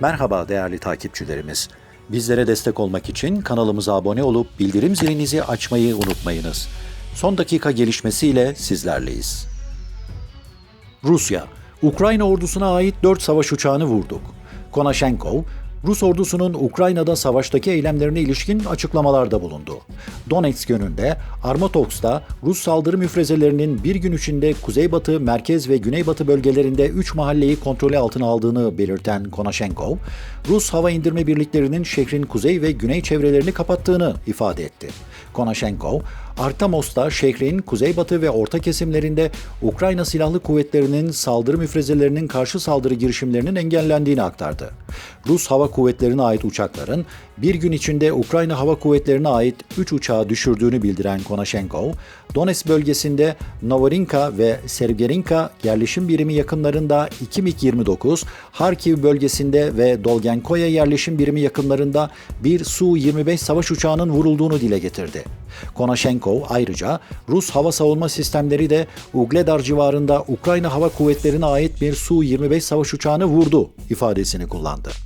Merhaba değerli takipçilerimiz. Bizlere destek olmak için kanalımıza abone olup bildirim zilinizi açmayı unutmayınız. Son dakika gelişmesiyle sizlerleyiz. Rusya, Ukrayna ordusuna ait 4 savaş uçağını vurduk. Konashenkov, Rus ordusunun Ukrayna'da savaştaki eylemlerine ilişkin açıklamalarda bulundu. Donetsk yönünde Armatovsk'ta Rus saldırı müfrezelerinin bir gün içinde kuzeybatı, merkez ve güneybatı bölgelerinde 3 mahalleyi kontrolü altına aldığını belirten Konashenkov, Rus hava indirme birliklerinin şehrin kuzey ve güney çevrelerini kapattığını ifade etti. Konashenkov, Artamos'ta şehrin kuzeybatı ve orta kesimlerinde Ukrayna Silahlı Kuvvetleri'nin saldırı müfrezelerinin karşı saldırı girişimlerinin engellendiğini aktardı. Rus Hava Kuvvetleri'ne ait uçakların bir gün içinde Ukrayna Hava Kuvvetleri'ne ait 3 uçağı düşürdüğünü bildiren Konashenkov, Donetsk bölgesinde Novorinka ve Sergerinka yerleşim birimi yakınlarında 2 MiG-29, Harkiv bölgesinde ve Dolgenkoye yerleşim birimi yakınlarında bir Su-25 savaş uçağının vurulduğunu dile getirdi. Konashenkov ayrıca Rus hava savunma sistemleri de Ugledar civarında Ukrayna Hava Kuvvetleri'ne ait bir Su-25 savaş uçağını vurdu ifadesini kullandı.